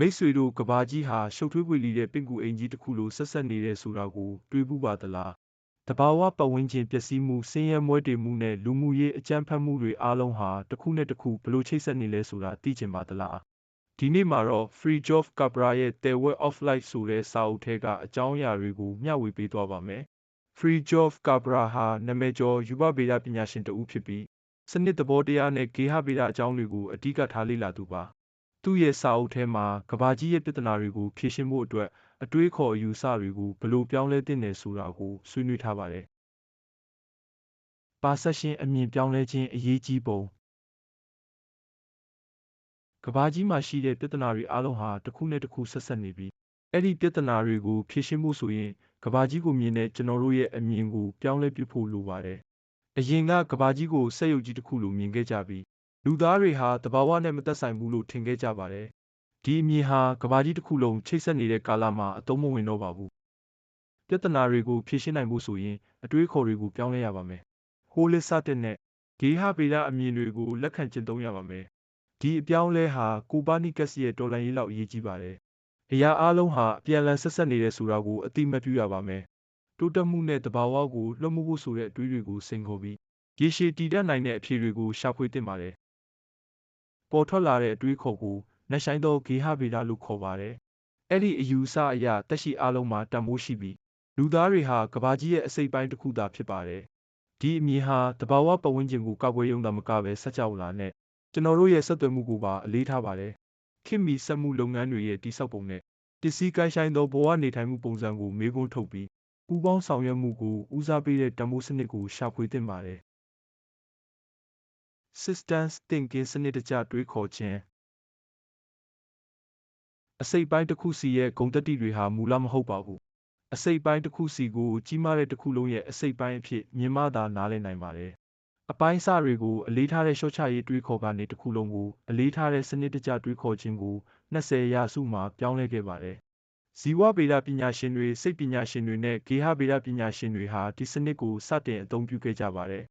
မိတ်ဆွေတို့ကဘာကြီးဟာရှုပ်ထွေးပွေလီတဲ့ပင့်ကူအိမ်ကြီးတစ်ခုလိုဆက်ဆက်နေတယ်ဆိုတာကိုတွေးဘူးပါသလားတဘာဝပတ်ဝန်းကျင်ပျက်စီးမှုဆင်းရဲမွဲတေမှုနဲ့လူမှုရေးအကြမ်းဖက်မှုတွေအားလုံးဟာတစ်ခုနဲ့တစ်ခုဘလို့ချိတ်ဆက်နေလဲဆိုတာသိချင်ပါသလားဒီနေ့မှာတော့ Free Job Cabra ရဲ့ The Way of Life ဆိုတဲ့စာအုပ်ထဲကအကြောင်းအရာတွေကိုမျှဝေပေးသွားပါမယ် Free Job Cabra ဟာနာမည်ကျော်ယူပဗေဒပညာရှင်တစ်ဦးဖြစ်ပြီးစနစ်သဘောတရားနဲ့ဂေဟဗေဒအကြောင်းတွေကိုအဓိကထားလေ့လာသူပါ သူ့ရဲ့စာအုပ်ထဲမှာကဘာကြီးရဲ့ပြဿနာတွေကိုဖြေရှင်းဖို့အတွက်အတွေးခေါ်အယူဆတွေကိုဘယ်လိုပြောင်းလဲသင့်တယ်ဆိုတာကိုဆွေးနွေးထားပါတယ်။ပါဆက်ရှင်အမြင်ပြောင်းလဲခြင်းအရေးကြီးပုံကဘာကြီးမှာရှိတဲ့ပြဿနာတွေအားလုံးဟာတစ်ခုနဲ့တစ်ခုဆက်ဆက်နေပြီးအဲ့ဒီပြဿနာတွေကိုဖြေရှင်းဖို့ဆိုရင်ကဘာကြီးကိုမြင်တဲ့ကျွန်တော်တို့ရဲ့အမြင်ကိုပြောင်းလဲပြဖို့လိုပါတယ်။အရင်ကကဘာကြီးကိုစက်ရုပ်ကြီးတစ်ခုလိုမြင်ခဲ့ကြပြီး လူသားတွေဟာတဘာဝနဲ့မသက်ဆိုင်ဘူးလို့ထင်ခဲ့ကြပါတယ်။ဒီအမြင်ဟာကဘာကြီးတစ်ခုလုံးချိတ်ဆက်နေတဲ့ကာလမှာအသုံးမဝင်တော့ပါဘူး။ပြဿနာတွေကိုဖြေရှင်းနိုင်ဖို့ဆိုရင်အတွေးခေါ်တွေကိုပြောင်းလဲရပါမယ်။ holistic နဲ့ဂေဟဗေဒအမြင်တွေကိုလက်ခံကျင့်သုံးရပါမယ်။ဒီအပြောင်းလဲဟာကိုပါနီကက်စ်ရဲ့တော်လှန်ရေးလောက်အရေးကြီးပါတယ်။အရာအလုံးဟာအပြန်အလှန်ဆက်ဆက်နေတယ်ဆိုတာကိုအတိမတ်ပြုရပါမယ်။တိုးတက်မှုနဲ့တဘာဝကိုလွှမ်းမိုးဖို့ဆိုတဲ့အတွေးတွေကိုစိန်ခေါ်ပြီးရေရှည်တည်တတ်နိုင်တဲ့အဖြေတွေကိုရှာဖွေသင့်ပါတယ် ပေါ်ထွက်လာတဲ့အတွေးခေါ်ကိုနက်ရှိုင်းသောဂေဟဗေဒလို့ခေါ်ပါတယ်။အဲ့ဒီအယူအဆအရတက်ရှိအလုံးမှာတန်ဖိုးရှိပြီးလူသားတွေဟာကဘာကြီးရဲ့အစိတ်ပိုင်းတစ်ခုသာဖြစ်ပါတယ်။ဒီအမြင်ဟာတဘာဝပတ်ဝန်းကျင်ကိုကောက်ွယ်ရုံသာမကပဲဆက်ကြောလာနဲ့ကျွန်တော်တို့ရဲ့ဆက်သွယ်မှုကိုပါအလေးထားပါတယ်။ခင်မီစက်မှုလုပ်ငန်းတွေရဲ့တိစောက်ပုံနဲ့ပစ္စည်းကိုင်းဆိုင်သောဘဝနေထိုင်မှုပုံစံကိုမေးခွန်းထုတ်ပြီးပူးပေါင်းဆောင်ရွက်မှုကိုဦးစားပေးတဲ့တံမိုးစနစ်ကိုရှာဖွေသင့်ပါတယ်။ systems thinking စနစ်တကျတွေးခေါ်ခြင်းအစိတ်ပိုင်းတစ်ခုစီရဲ့ဂုဏ်သတ္တိတွေဟာမူလမဟုတ်ပါဘူးအစိတ်ပိုင်းတစ်ခုစီကိုကြီးမားတဲ့တစ်ခုလုံးရဲ့အစိတ်ပိုင်းအဖြစ်မြင်မှသာနားလည်နိုင်ပါတယ်အပိုင်းအစတွေကိုအလေးထားတဲ့ရှော့ချရေးတွေးခေါ်ကနေတစ်ခုလုံးကိုအလေးထားတဲ့စနစ်တကျတွေးခေါ်ခြင်းကို20ရာစုမှာပြောင်းလဲခဲ့ပါတယ်ဇီဝဗေဒပညာရှင်တွေစိတ်ပညာရှင်တွေနဲ့ဂေဟဗေဒပညာရှင်တွေဟာဒီစနစ်ကိုစတင်အသုံးပြုခဲ့ကြပါတယ်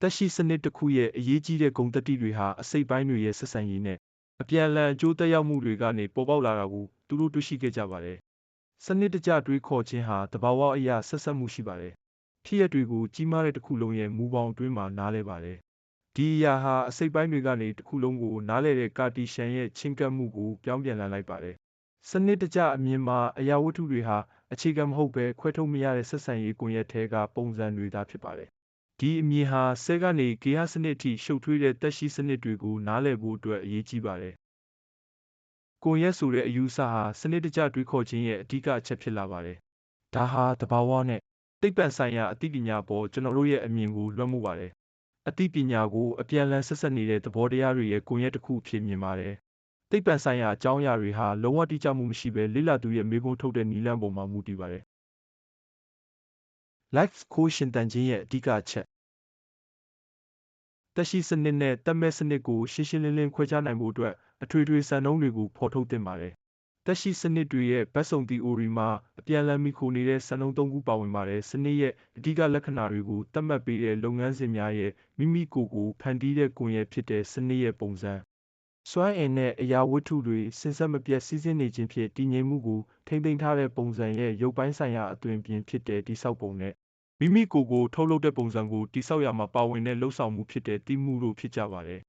သက်ရှိစနစ်တစ်ခုရဲ့အရေးကြီးတဲ့ဂုဏ်သတ္တိတွေဟာအစိတ်ပိုင်းတွေရဲ့ဆက်ဆံရေးနဲ့အပြန်အလှန်အကျိုးသက်ရောက်မှုတွေကနေပေါ်ပေါက်လာတာကိုသူတို့တွေ့ရှိခဲ့ကြပါတယ်။စနစ်တကျတွေးခေါ်ခြင်းဟာတဘာဝအရာဆက်ဆက်မှုရှိပါတယ်။ဖြစ်ရပ်တွေကိုကြီးမားတဲ့တစ်ခုလုံးရဲ့မူပေါင်းအတွင်းမှာနားလဲပါတယ်။ဒီအရာဟာအစိတ်ပိုင်းတွေကနေတစ်ခုလုံးကိုနားလဲတဲ့ကာတီရှန်ရဲ့ချင်းကပ်မှုကိုပြောင်းပြန်လှန်လိုက်ပါတယ်။စနစ်တကျအမြင်မှာအရာဝတ္ထုတွေဟာအခြေခံမဟုတ်ဘဲခွဲထုတ်မရတဲ့ဆက်ဆံရေးကွန်ရက်ထဲကပုံစံတွေသာဖြစ်ပါတယ် ဒီအမြင်ဟာဆဲကနေဂေဟစနစ်အထိရှုပ်ထွေးတဲ့တက်ရှိစနစ်တွေကိုနားလည်ဖို့အတွက်အရေးကြီးပါတယ်။ကွန်ရက်ဆိုတဲ့အယူအဆဟာစနစ်တကျတွေးခေါ်ခြင်းရဲ့အဓိကအချက်ဖြစ်လာပါတယ်။ဒါဟာတဘာဝနဲ့သိပ္ပံဆိုင်ရာအသိပညာပေါ်ကျွန်တော်တို့ရဲ့အမြင်ကိုလွှမ်းမိုးပါတယ်။အသိပညာကိုအပြန်အလှန်ဆက်ဆက်နေတဲ့သဘောတရားတွေရဲ့ကွန်ရက်တစ်ခုဖြစ်မြင်ပါတယ်။သိပ္ပံဆိုင်ရာအကြောင်းအရာတွေဟာလုံးဝတိကျမှုမရှိဘဲလိလသူရဲ့မေးခွန်းထုတ်တဲ့နည်းလမ်းပေါ်မှာမူတည်ပါတယ် life ကိုရှင်တန်ခြင်းရဲ့အဓိကအချက်တက်ရှိစနစ်နဲ့တက်မဲ့စနစ်ကိုရှင်းရှင်းလင်းလင်းခွဲခြားနိုင်ဖို့အတွက်အထွေထွေစံနှုန်းတွေကိုဖော်ထုတ်သင့်ပါတယ်တက်ရှိစနစ်တွေရဲ့ဘက်စုံ theory မှာအပြန်အလှန်မိခိုနေတဲ့စံနှုန်းသုံးခုပါဝင်ပါတယ်စနစ်ရဲ့အဓိကလက္ခဏာတွေကိုသတ်မှတ်ပေးတဲ့လုပ်ငန်းစဉ်များရဲ့မိမိကိုယ်ကိုဖန်တီးတဲ့ကွန်ရက်ဖြစ်တဲ့စနစ်ရဲ့ပုံစံ စွမ်းအင်နဲ့အရာဝတ္ထုတွေစင်ဆက်မပြတ် စီးဆင်းနေခြင်းဖြင့် တည်ငြိမ်မှုကို ထိမ့်သိမ်းထားတဲ့ပုံစံရဲ့ ရုပ်ပိုင်းဆိုင်ရာ အသွင်ပြင်ဖြစ်တဲ့တိဆောက်ပုံနဲ့ မိမိကိုယ်ကို ထုတ်လုပ်တဲ့ပုံစံကိုတိဆောက်ရမှာ ပါဝင်တဲ့လှုပ်ဆောင်မှုဖြစ်တဲ့တိမှုတို့ ဖြစ်ကြပါတယ်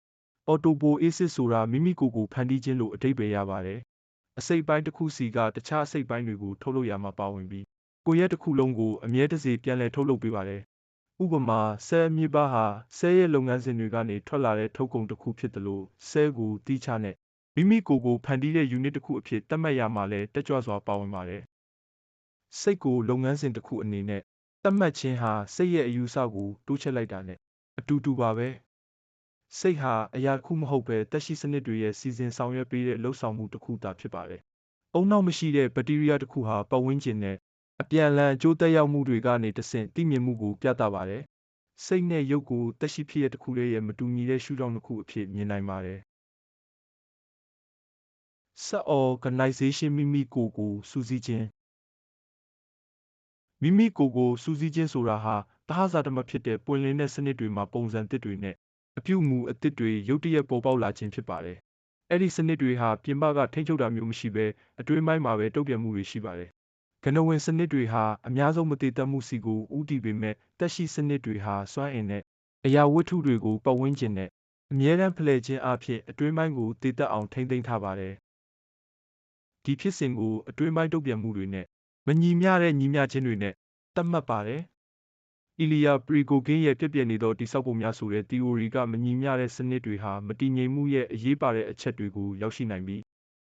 ။ Autopoiesis ဆိုတာ မိမိကိုယ်ကို ဖန်တီးခြင်းလို့ အဓိပ္ပာယ်ရပါတယ်။အစိတ်ပိုင်းတစ်ခုစီက တခြားအစိတ်ပိုင်းတွေကို ထုတ်လုပ်ရမှာ ပါဝင်ပြီးကိုယ်ရဲ့တစ်ခုလုံးကို အမြဲတစေ ပြန်လည်ထုတ်လုပ်ပေးပါတယ်။ ဥပမာဆဲမြေပါဟာဆဲရဲ့လုပ်ငန်းစဉ်တွေကနေထွက်လာတဲ့ထုတ်ကုန်တစ်ခုဖြစ်တယ်လို့ဆဲကိုတီးချနဲ့မိမိကိုယ်ကိုဖန်တီးတဲ့ unit တစ်ခုအဖြစ်သတ်မှတ်ရမှာလဲတက်ကြွစွာပါဝင်ပါတယ်။စိတ်ကိုလုပ်ငန်းစဉ်တစ်ခုအနေနဲ့သတ်မှတ်ခြင်းဟာစိတ်ရဲ့အယူအဆကိုတိုးချဲ့လိုက်တာနဲ့အတူတူပါပဲစိတ်ဟာအရာတစ်ခုမဟုတ်ပဲတက်ရှိစနစ်တွေရဲ့စီစဉ်ဆောင်ရွက်ပေးတဲ့လှုပ်ဆောင်မှုတစ်ခုသာဖြစ်ပါတယ်။အုံနောက်မရှိတဲ့ဘက်တီးရီးယားတစ်ခုဟာပတ်ဝန်းကျင်နဲ့ အပြန်အလှန်အကျိုးသက်ရောက်မှုတွေကနေတဆင့်သိမြင်မှုကိုပြသပါတယ်။စိတ်နဲ့ရုပ်ကိုတက်ရှိဖြစ်ရတစ်ခုလေးရဲ့မတူညီတဲ့ရှုထောင့်တစ်ခုအဖြစ်မြင်နိုင်ပါတယ်။ Self organization မိမိကိုယ်ကိုစူးစီးခြင်းမိမိကိုယ်ကိုစူးစီးခြင်းဆိုတာဟာသဟဇာတမဖြစ်တဲ့ပွင့်လင်းတဲ့စနစ်တွေမှာပုံစံသစ်တွေနဲ့အပြုအမူအသစ်တွေရုတ်တရက်ပေါ်ပေါက်လာခြင်းဖြစ်ပါတယ်အဲ့ဒီစနစ်တွေဟာပြင်ပကထိန်းချုပ်တာမျိုးမရှိဘဲအတွင်းပိုင်းမှာပဲတုံ့ပြန်မှုတွေရှိပါတယ်။ ကနဝင်စနစ်တွေဟာအများဆုံးမတည်တတ်မှုစီကိုဥတည်ပေမဲ့တက်ရှိစနစ်တွေဟာစွမ်းအင်နဲ့အရာဝတ္ထုတွေကိုပတ်ဝန်းကျင်နဲ့အမြဲတမ်းဖလှယ်ခြင်းအဖြစ်အတွင်းပိုင်းကိုတည်တတ်အောင်ထိန်းသိမ်းထားပါတယ်။ဒီဖြစ်စဉ်ကိုအတွင်းပိုင်းတုံ့ပြန်မှုတွေနဲ့မညီမျှတဲ့ညီမျှခြင်းတွေနဲ့သတ်မှတ်ပါတယ်။အီလီယာပရီဂိုဂင်းရဲ့ပြည့်ပြည့်နေသောတိဆောက်ပုံများဆိုတဲ့ theory ကမညီမျှတဲ့စနစ်တွေဟာမတည်ငြိမ်မှုရဲ့အရေးပါတဲ့အချက်တွေကိုရောက်ရှိနိုင်ပြီး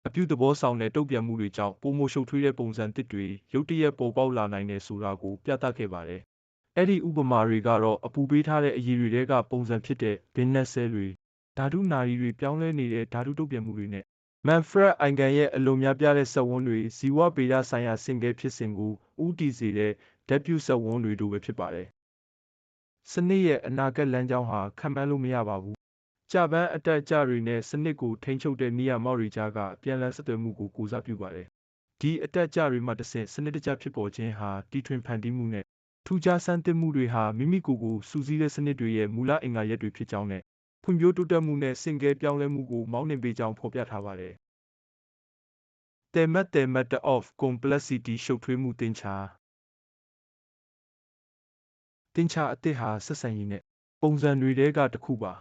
အပြုသဘောဆောင်တဲ့တုံ့ပြန်မှုတွေကြောင့်ပုံမရှုပ်ထွေးတဲ့ပုံစံတစ်တွေရုတ်တရက်ပေါ်ပေါက်လာနိုင်တယ်ဆိုတာကိုပြသခဲ့ပါတယ်။အဲ့ဒီဥပမာတွေကတော့အပူပေးထားတဲ့အရည်တွေကပုံစံဖြစ်တဲ့ဘင်းနက်ဆဲတွေဓာတုနာရီတွေပြောင်းလဲနေတဲ့ဓာတုတုံ့ပြန်မှုတွေနဲ့မန်ဖရက်အိုင်ကန်ရဲ့အလွန်များပြားတဲ့စက်ဝန်းတွေဇီဝပေဒဆိုင်ရာစင်ကဲဖြစ်စဉ်ကိုဥတည်စေတဲ့ဓာတ်ပြုစက်ဝန်းတွေတို့ပဲဖြစ်ပါတယ်။စနစ်ရဲ့အနာဂတ်လမ်းကြောင်းဟာခံမှန်းလို့မရပါဘူး။ ကြာပန်းအတက်အကျတွေနဲ့စနစ်ကိုထိန်းချုပ်တဲ့နေရာမောက်တွေကြားကအပြန်အလှန်ဆက်သွယ်မှုကိုကိုစားပြုပါတယ်။ဒီအတက်အကျတွေမှတစ်ဆင့်စနစ်တကျဖြစ်ပေါ်ခြင်းဟာတီထွင်ဖန်တီးမှုနဲ့ထူးခြားဆန်းသစ်မှုတွေဟာမိမိကိုယ်ကိုစူးစီးတဲ့စနစ်တွေရဲ့မူလအင်္ဂါရပ်တွေဖြစ်ကြောင်းနဲ့ဖွံ့ဖြိုးတိုးတက်မှုနဲ့စင်ကဲပြောင်းလဲမှုကိုမောင်းနှင်ပေးကြောင်းဖော်ပြထားပါတယ်။ Temat Temat of Complexity ရှုပ်ထွေးမှုသင်္ချာသင်္ချာအသစ်ဟာဆက်ဆံရေးနဲ့ပုံစံတွေထဲကတစ်ခုပါ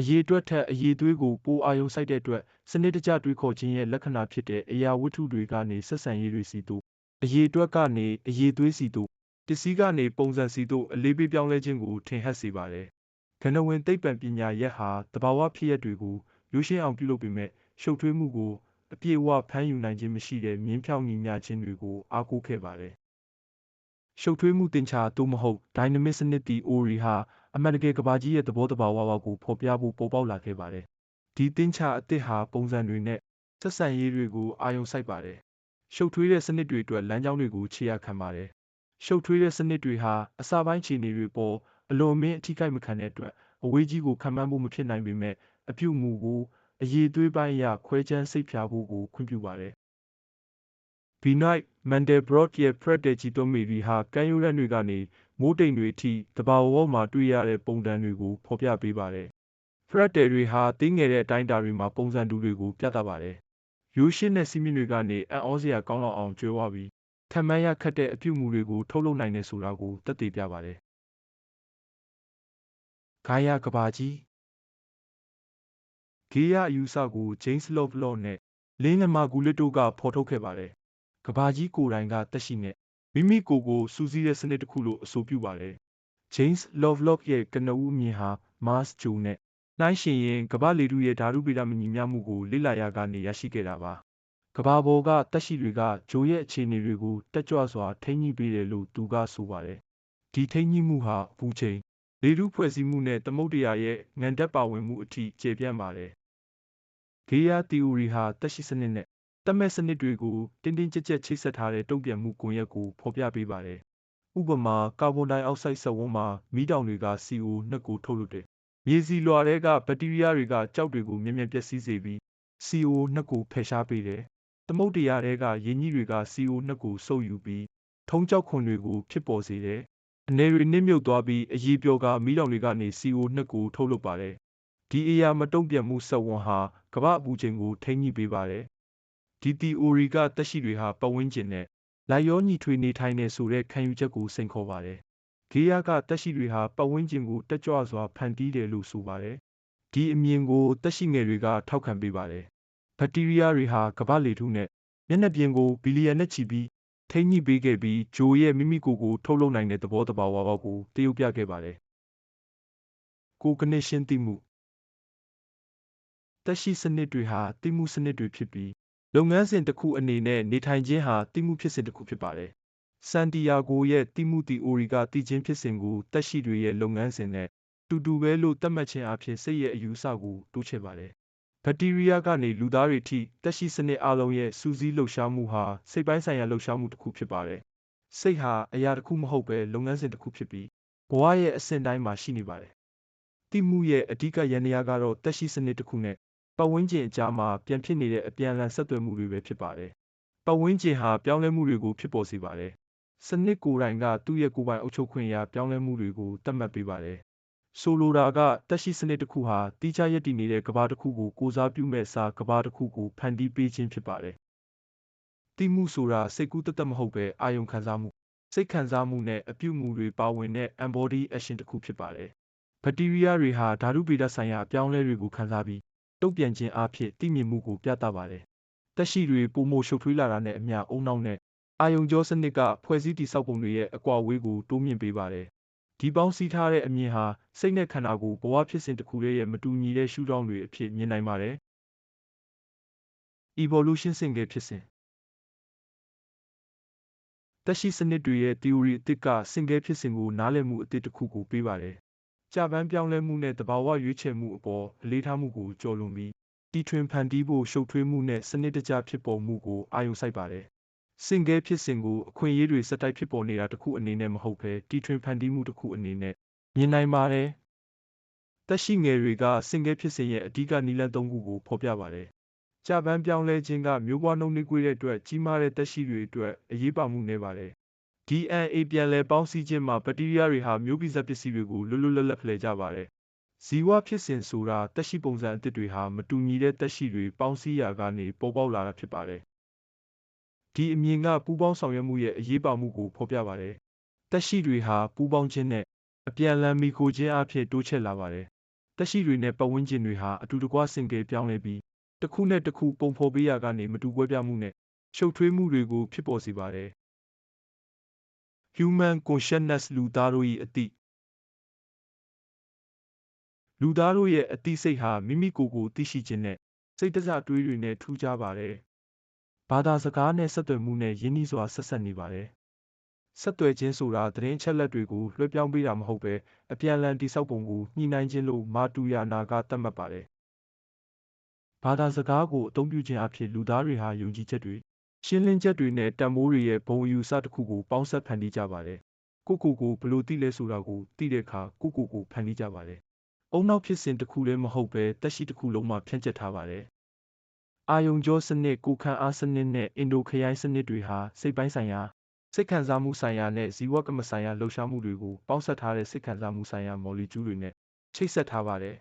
အရေးအတွက်ထက်အရေးသွေးကိုပိုအာရုံစိုက်တဲ့အတွက်စနစ်တကျတွေးခေါ်ခြင်းရဲ့လက္ခဏာဖြစ်တဲ့အရာဝတ္ထုတွေကနေဆက်ဆံရေးတွေစီတို့အရေးအတွက်ကနေအရေးသွေးစီတို့ပစ္စည်းကနေပုံစံစီတို့အလေးပေးပြောင်းလဲခြင်းကိုထင်ဟပ်စေပါတယ်။ကဏဝင်သိပ္ပံပညာရက်ဟာတဘာဝဖြစ်ရပ်တွေကိုရိုးရှင်းအောင်ပြုလုပ်ပေမဲ့ရှုပ်ထွေးမှုကိုအပြည့်အဝဖမ်းယူနိုင်ခြင်းမရှိတဲ့မြင်းဖြောင့်ညီမျှခြင်းတွေကိုအားကိုးခဲ့ပါတယ်။ရှုပ်ထွေးမှုတင်ချာသို့မဟုတ် dynamic စနစ် theory ဟာ အမှန်တကယ်ကဘာကြီးရဲ့သဘောတဘာဝကိုဖော်ပြဖို့ပေါ်ပေါက်လာခဲ့ပါတယ်။ဒီတင်ချာအသစ်ဟာပုံစံတွေနဲ့ဆက်ဆံရေးတွေကိုအာရုံစိုက်ပါတယ်။ရှုပ်ထွေးတဲ့စနစ်တွေအတွက်လမ်းကြောင်းတွေကိုခြေရခံပါတယ်။ရှုပ်ထွေးတဲ့စနစ်တွေဟာအစပိုင်းခြေနေတွေပေါ်အလွန်မင်းအထိကိမခံတဲ့အတွက်အဝေးကြီးကိုခံမှန်းဖို့မဖြစ်နိုင်ပေမဲ့အပြုမူကိုအရေးသွေးပိုင်းအရခွဲခြမ်းစိတ်ဖြာဖို့ကိုခွင့်ပြုပါတယ်။ Benoit Mandelbrot ရဲ့ Predictitometry ဟာကမ်းရိုးတန်းတွေကနေ မိုးတိမ်တွေအထိတဘာဝမှာတွေ့ရတဲ့ပုံတံတွေကိုဖော်ပြပေးပါတယ်။ Fractal တွေဟာသေးငယ်တဲ့အတိုင်းအတာတွေမှာပုံစံတူတွေကိုပြသပါတယ်။ရိုးရှင်းတဲ့စီးမြင်တွေကနေအံ့ဩစရာကောင်းလောက်အောင်ကျွဲဝပြီးထပ်မံရခတ်တဲ့အပြုမူတွေကိုထုတ်လုပ်နိုင်တယ်ဆိုတာကိုသက်သေပြပါတယ်။ဂါယာကဘာကြီးဂေးရအယူဆကို James Lovelock နဲ့လင်းလမာဂူလစ်တို့ကဖော်ထုတ်ခဲ့ပါတယ်။ကဘာကြီးကိုယ်တိုင်ကတက်ရှိနဲ့ မိမိကိုယ်ကိုစူးစီးတဲ့စနစ်တစ်ခုလို့အဆိုပြုပါတယ်။ James Lovelock ရဲ့ကနဦးအမြင်ဟာ Mars ဂျိုနဲ့နှိုင်းယှဉ်ရင်ကမ္ဘာလေထုရဲ့ဓာတုဗေဒမညီမျှမှုကိုလေ့လာရာကနေရရှိခဲ့တာပါ။ကမ္ဘာပေါ်ကသက်ရှိတွေကဂျိုရဲ့အခြေအနေတွေကိုတက်ကြွစွာထိန်းညှိပေးတယ်လို့သူကဆိုပါတယ်။ဒီထိန်းညှိမှုဟာအပူချိန်လေထုဖွဲ့စည်းမှုနဲ့သမုဒ္ဒရာရဲ့ငံတက်ပါဝင်မှုအထိကျေပြန့်ပါတယ်။ဂေးယာသီအိုရီဟာသက်ရှိစနစ်နဲ့ တက်မဲ့စနစ်တွေကိုတင်းတင်းကြပ်ကြပ်ချိတ်ဆက်ထားတဲ့တုံ့ပြန်မှုကွန်ရက်ကိုဖော်ပြပေးပါတယ်။ဥပမာကာဗွန်ဒိုင်အောက်ဆိုက်စက်ဝန်းမှာမီးတောင်တွေက CO2 ကိုထုတ်လွှတ်တယ်။မြေစီလွှာထဲကဘက်တီးရီးယားတွေကကြောက်တွေကိုမြင်မြန်ပျက်စီးစေပြီး CO2 ကိုဖယ်ရှားပေးတယ်။သမုဒ္ဒရာထဲကရေညှိတွေက CO2 ကိုစုပ်ယူပြီးထုံးကျောက်ခွန်တွေကိုဖြစ်ပေါ်စေတယ်။အနေတွေနစ်မြုပ်သွားပြီးအရေးပြောကမီးတောင်တွေကနေ CO2 ကိုထုတ်လွှတ်ပါတယ်။ဒီအရာမတုံ့ပြန်မှုစက်ဝန်းဟာကမ္ဘာအပူချိန်ကိုထိန်းညှိပေးပါတယ်။ ဒီ theory ကသက်ရှိတွေဟာပတ်ဝန်းကျင်နဲ့လိုက်ရောညီထွေနေထိုင်နေဆိုတဲ့ခံယူချက်ကိုစိန်ခေါ်ပါတယ်။ဂေးယာကတက်ရှိတွေဟာပတ်ဝန်းကျင်ကိုတက်ကြွစွာဖန်တီးတယ်လို့ဆိုပါတယ်။ဒီအမြင်ကိုတက်ရှိငယ်တွေကထောက်ခံပေးပါတယ်။ဘက်တီးရီးယားတွေဟာကမ္ဘာလေထုနဲ့မျက်နှာပြင်ကိုဘီလီယံနဲ့ချီပြီးထိန်းညှိပေးခဲ့ပြီးဂျိုရဲ့မိမိကိုယ်ကိုထုတ်လုပ်နိုင်တဲ့သဘောတဘာဝပေါက်ကိုတရုပ်ပြခဲ့ပါတယ်။ကိုကနစ်ရှင်းသိမှုတက်ရှိစနစ်တွေဟာသိမှုစနစ်တွေဖြစ်ပြီး လုပ်ငန်းစဉ်တစ်ခုအနေနဲ့နေထိုင်ခြင်းဟာသိမှုဖြစ်စဉ်တစ်ခုဖြစ်ပါတယ်။ဆန်တီယာဂိုရဲ့သိမှုသီအိုရီကသိခြင်းဖြစ်စဉ်ကိုတက်ရှိတွေရဲ့လုပ်ငန်းစဉ်နဲ့တူတူပဲလို့သတ်မှတ်ခြင်းအဖြစ်စိတ်ရဲ့အယူအဆကိုတိုးချဲ့ပါတယ်။ဘက်တီးရီးယားကနေလူသားတွေထိတက်ရှိစနစ်အလုံးရဲ့စူးစီးလှုပ်ရှားမှုဟာစိတ်ပိုင်းဆိုင်ရာလှုပ်ရှားမှုတစ်ခုဖြစ်ပါတယ်။စိတ်ဟာအရာတစ်ခုမဟုတ်ပဲလုပ်ငန်းစဉ်တစ်ခုဖြစ်ပြီးဘဝရဲ့အဆင့်တိုင်းမှာရှိနေပါတယ်။တိမှုရဲ့အဓိကယန္တရားကတော့တက်ရှိစနစ်တစ်ခုနဲ့ ပတ်ဝန်းကျင်အကြားမှာပြန်ဖြစ်နေတဲ့အပြန်အလှန်ဆက်သွယ်မှုတွေပဲဖြစ်ပါတယ်။ပတ်ဝန်းကျင်ဟာပြောင်းလဲမှုတွေကိုဖြစ်ပေါ်စေပါတယ်။စနစ်ကိုယ်တိုင်ကသူ့ရဲ့ကိုယ်ပိုင်အုပ်ချုပ်ခွင့်အရာပြောင်းလဲမှုတွေကိုသတ်မှတ်ပေးပါတယ်။ဆိုလိုတာကတက်ရှိစနစ်တစ်ခုဟာတိကျရည်တည်နေတဲ့ကဘာတစ်ခုကိုကိုစားပြုမဲ့အစားကဘာတစ်ခုကိုဖန်တီးပေးခြင်းဖြစ်ပါတယ်။တိမှုဆိုတာစိတ်ကူးတသက်မဟုတ်ပဲအာယုံခံစားမှုစိတ်ခံစားမှုနဲ့အပြုအမူတွေပါဝင်တဲ့ embody action တစ်ခုဖြစ်ပါတယ်။ဘက်တီးရီးယားတွေဟာဓာတုဗေဒဆိုင်ရာအပြောင်းအလဲတွေကိုခံစားပြီး တုံ့ပြန်ခြင်းအဖြစ်သိမြင်မှုကိုပြသပါတယ်။တက်ရှိတွေပုံမိုရှုပ်ထွေးလာတာနဲ့အမျှအုံနောက်နဲ့အာယုံကြောစနစ်ကဖွဲ့စည်းတည်ဆောက်ပုံတွေရဲ့အကွာအဝေးကိုတိုးမြင့်ပေးပါတယ်။ဒီပေါင်းစည်းထားတဲ့အမြင်ဟာစိတ်နဲ့ခန္ဓာကိုယ်ဘဝဖြစ်စဉ်တစ်ခုရဲ့မတူညီတဲ့ရှုထောင့်တွေအဖြစ်မြင်နိုင်ပါတယ်။ evolution စင်ကယ်ဖြစ်စဉ်တက်ရှိစနစ်တွေရဲ့ theory အသစ်ကစင်ကယ်ဖြစ်စဉ်ကိုနားလည်မှုအသစ်တစ်ခုကိုပေးပါတယ်။ ကြာပန်းပြောင်းလဲမှုနဲ့တဘာဝရွေးချယ်မှုအပေါ်အလေးထားမှုကိုကျော်လွန်ပြီးတီထွင်ဖန်တီးဖို့ရှုပ်ထွေးမှုနဲ့စနစ်တကျဖြစ်ပေါ်မှုကိုအာရုံစိုက်ပါတယ်။စင်ကဲဖြစ်စဉ်ကိုအခွင့်အရေးတွေစက်တိုက်ဖြစ်ပေါ်နေတာတစ်ခုအနေနဲ့မဟုတ်ဘဲတီထွင်ဖန်တီးမှုတစ်ခုအနေနဲ့မြင်နိုင်ပါတယ်။တက်ရှိငယ်တွေကစင်ကဲဖြစ်စဉ်ရဲ့အဓိကနည်းလမ်းသုံးခုကိုဖော်ပြပါတယ်။ကြာပန်းပြောင်းလဲခြင်းကမျိုးပွားနှုန်းနှေးကွေးတဲ့အတွက်ကြီးမားတဲ့တက်ရှိတွေအတွက်အရေးပါမှုနေပါတယ်။ DNA ပြန်လည်ပေါင်းစည်းခြင်းမှာဘက်တီးရီးယားတွေဟာမျိုးဗီဇပစ္စည်းတွေကိုလွတ်လွတ်လပ်လပ်ဖလှယ်ကြပါတယ်။ဇီဝဖြစ်စဉ်ဆိုတာတက်ရှိပုံစံအသစ်တွေဟာမတူညီတဲ့တက်ရှိတွေပေါင်းစည်းရာကနေပေါ်ပေါက်လာတာဖြစ်ပါတယ်။ဒီအမြင်ကပူးပေါင်းဆောင်ရွက်မှုရဲ့အရေးပါမှုကိုဖော်ပြပါတယ်။တက်ရှိတွေဟာပူးပေါင်းခြင်းနဲ့အပြန်အလှန်မိခိုခြင်းအဖြစ်တိုးချဲ့လာပါတယ်။တက်ရှိတွေနဲ့ပတ်ဝန်းကျင်တွေဟာအတူတကွဆင်ကယ်ပြောင်းလဲပြီးတစ်ခုနဲ့တစ်ခုပုံဖော်ပေးရာကနေမတူကွဲပြားမှုနဲ့ရှုပ်ထွေးမှုတွေကိုဖြစ်ပေါ်စေပါတယ်။ Human Consciousness လူသားတို့၏အသည့်လူသားတို့ရဲ့အသိစိတ်ဟာမိမိကိုယ်ကိုသိရှိခြင်းနဲ့စိတ်တစတွေးတွေနဲ့ထူးခြားပါတယ်။ဘာသာစကားနဲ့ဆက်သွယ်မှုနဲ့ရင်းနှီးစွာဆက်ဆက်နေပါတယ်။ဆက်သွယ်ခြင်းဆိုတာသတင်းအချက်အလက်တွေကိုလွှဲပြောင်းပေးတာမဟုတ်ဘဲအပြန်အလှန်တိဆောက်ပုံကိုညှိနှိုင်းခြင်းလို့မာတူယာနာကသတ်မှတ်ပါတယ်။ဘာသာစကားကိုအသုံးပြုခြင်းအဖြစ်လူသားတွေဟာယုံကြည်ချက်တွေ ရှင်းလင်းချက်တွေနဲ့တန်ဖိုးတွေရဲ့ဘုံအယူအဆတစ်ခုကိုပေါင်းစပ်ဖန်တီးကြပါတယ်။ကိုကိုကိုဘလို့သိလဲဆိုတာကိုသိတဲ့အခါကိုကိုကိုဖန်တီးကြပါတယ်။အုံနောက်ဖြစ်စဉ်တစ်ခုလည်းမဟုတ်ပဲတက်ရှိတစ်ခုလုံးမှာဖြန့်ကျက်ထားပါတယ်။အာယုံကြောစနစ်ကိုခံအားစနစ်နဲ့အင်ဒိုခရိုင်းစနစ်တွေဟာစိတ်ပိုင်းဆိုင်ရာစိတ်ခံစားမှုဆိုင်ရာနဲ့ဇီဝကမဆိုင်ရာလှုပ်ရှားမှုတွေကိုပေါင်းစပ်ထားတဲ့စိတ်ခံစားမှုဆိုင်ရာမော်လီကျူးတွေနဲ့ချိတ်ဆက်ထားပါတယ်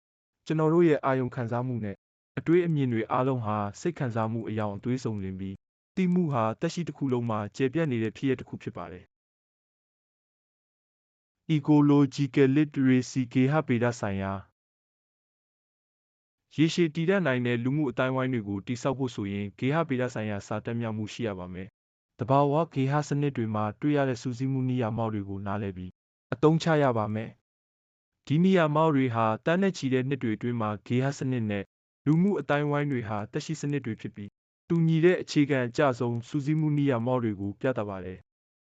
။ကျွန်တော်တို့ရဲ့အာယုံခံစားမှုနဲ့အတွေးအမြင်တွေအားလုံးဟာစိတ်ခံစားမှုအယောင်အသွေးစုံလင်ပြီး တိမှုဟာတက်ရှိတစ်ခုလုံးမှာကျေပြတ်နေတဲ့ဖြစ်ရတစ်ခုဖြစ်ပါတယ်။ ecological literacy ဂေဟဗေဒဆိုင်ရာရေရှည်တည်တတ်နိုင်တဲ့လူမှုအတိုင်းဝိုင်းတွေကိုတည်ဆောက်ဖို့ဆိုရင်ဂေဟဗေဒဆိုင်ရာစာတက်မြောက်မှုရှိရပါမယ်။တဘာဝဂေဟစနစ်တွေမှာတွေ့ရတဲ့စူးစီးမှုနိယာမောက်တွေကိုနားလည်ပြီးအသုံးချရပါမယ်။ဒီနိယာမောက်တွေဟာတန်းနဲ့ချီတဲ့နှစ်တွေအတွင်းမှာဂေဟစနစ်နဲ့လူမှုအတိုင်းဝိုင်းတွေဟာတက်ရှိစနစ်တွေဖြစ်ပြီး တူညီတဲ့အခြေခံအကျဆုံးစူးစီးမှုနိယာမောက်တွေကို ပြသပါတယ်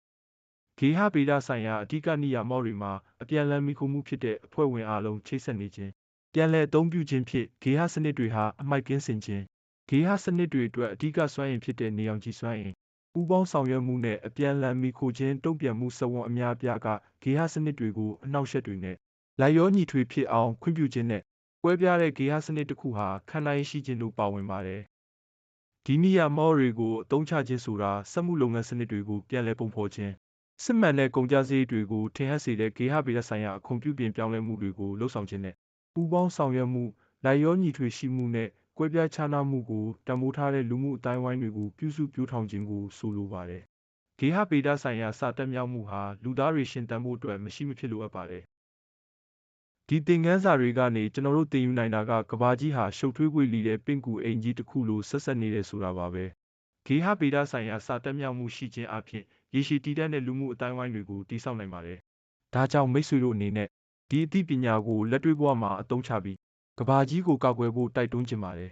။ဂေဟဗေဒဆိုင်ရာအဓိကနိယာမောက်တွေမှာအပြန်အလှန်မိခိုမှုဖြစ်တဲ့အဖွဲ့ဝင်အားလုံးချိတ်ဆက်နေခြင်းပြန်လည်အသုံးပြုခြင်းဖြင့်ဂေဟစနစ်တွေဟာအမိုက်ကင်းစင်ခြင်းဂေဟစနစ်တွေအတွက်အဓိကစွမ်းအင်ဖြစ်တဲ့နေအောင်ခြည်စွမ်းအင်ပူးပေါင်းဆောင်ရွက်မှုနဲ့အပြန်အလှန်မိခိုခြင်းတုံ့ပြန်မှုစဝန်းအများအပြားကဂေဟစနစ်တွေကိုအနှောက်အယှက်တွေနဲ့လိုက်ရောညီထွေဖြစ်အောင်ခွင့်ပြုခြင်းနဲ့ကွဲပြားတဲ့ဂေဟစနစ်တစ်ခုဟာခန္ဓာရရှိခြင်းတို့ပါဝင်ပါတယ်။ ဒီနိယာမောတွေကိုအသုံးချခြင်းဆိုတာစက်မှုလုပ်ငန်းစနစ်တွေကိုပြန်လည်ပုံဖော်ခြင်းစစ်မှန်တဲ့ကုန်ကြစည်တွေကိုထင်ဟပ်စေတဲ့ဂေဟဗေဒဆိုင်ရာအခွန်ပြုပြင်ပြောင်းလဲမှုတွေကိုလှုပ်ဆောင်ခြင်းနဲ့ပူးပေါင်းဆောင်ရွက်မှုလိုက်ရောညီထွေရှိမှုနဲ့ကွဲပြားခြားနားမှုကိုတံမိုးထားတဲ့လူမှုအတိုင်းဝိုင်းတွေကိုပြုစုပြောင်းထောင်ခြင်းကိုဆိုလိုပါတယ်။ဂေဟဗေဒဆိုင်ရာစာတက်မြောက်မှုဟာလူသားတွေရှင်သန်ဖို့အတွက်မရှိမဖြစ်လိုအပ်ပါတယ်။ ဒီသင်ခန်းစာတွေကနေကျွန်တော်တို့သင်ယူနိုင်တာကကဘာကြီးဟာရှုပ်ထွေးပွေလီတဲ့ပင့်ကူအိမ်ကြီးတစ်ခုလိုဆက်ဆက်နေတယ်ဆိုတာပါပဲ။ဂေဟဗေဒဆိုင်ရာစာတက်မြောက်မှုရှိခြင်းအပြင်ရေရှည်တည်တံ့တဲ့လူမှုအတိုင်းဝိုင်းတွေကိုတည်ဆောက်နိုင်ပါတယ်။ဒါကြောင့်မိတ်ဆွေတို့အနေနဲ့ဒီအသိပညာကိုလက်တွေ့ဘဝမှာအသုံးချပြီးကဘာကြီးကိုကာကွယ်ဖို့တိုက်တွန်းချင်ပါတယ်